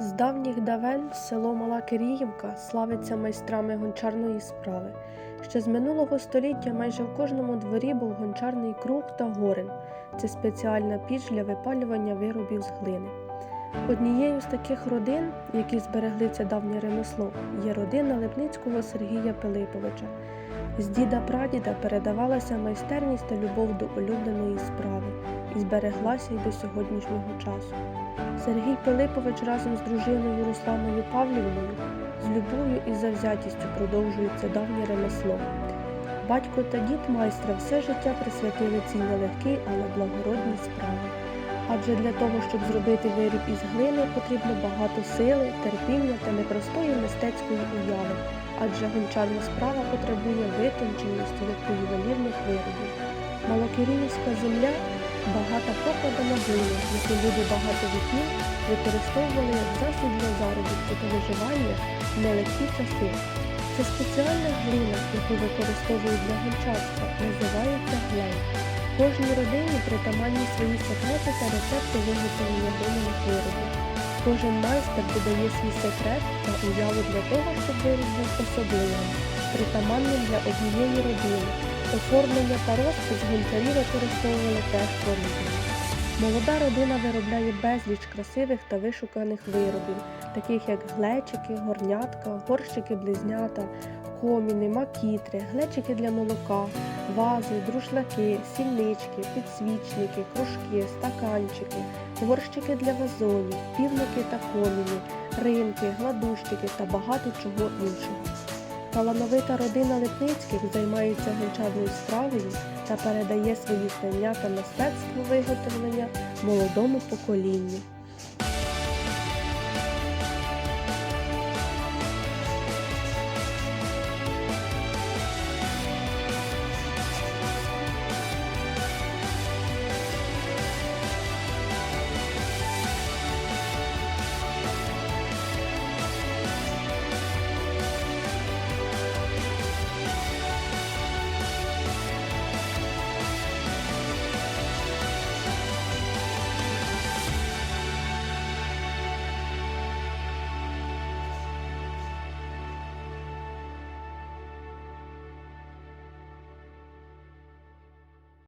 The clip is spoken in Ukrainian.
З давніх давен село Мала Киріївка славиться майстрами гончарної справи. Ще з минулого століття майже в кожному дворі був гончарний круг та горен. Це спеціальна піч для випалювання виробів з глини. Однією з таких родин, які зберегли це давнє ремесло, є родина Липницького Сергія Пилиповича. З діда прадіда передавалася майстерність та любов до улюбленої справи збереглася й до сьогоднішнього часу. Сергій Пилипович разом з дружиною Русланою Павлівною з любов'ю і завзятістю продовжують це давнє ремесло. Батько та дід майстра все життя присвятили цій нелегкій, але благородній справі. Адже для того, щоб зробити виріб із глини, потрібно багато сили, терпіння та непростої мистецької уяви, адже гончарна справа потребує витонченості, як у ювелірних виробів. Малокиріївська земля покладена глина, яку люди багато віків використовували як засіб для заробітку та виживання в нелегкі часи. Це спеціальна глина, яку використовують для гончарства, називається глей. Кожній родині притаманні свої секрети та рецепти виготовлення глиняних виробів. Кожен майстер додає свій секрет та уяву для того, щоб виріб був особливим, притаманним для однієї родини. Оформлення та розпис гончарі використовували теж по-різному. Молода родина виробляє безліч красивих та вишуканих виробів, таких як глечики, горнятка, горщики-близнята, коміни, макітри, глечики для молока, вази, друшлаки, сільнички, підсвічники, кружки, стаканчики, горщики для вазонів, півники та коміни, ринки, гладущики та багато чого іншого. Талановита родина Липницьких займається гончарною справою та передає свої знання та мистецтво виготовлення молодому поколінню.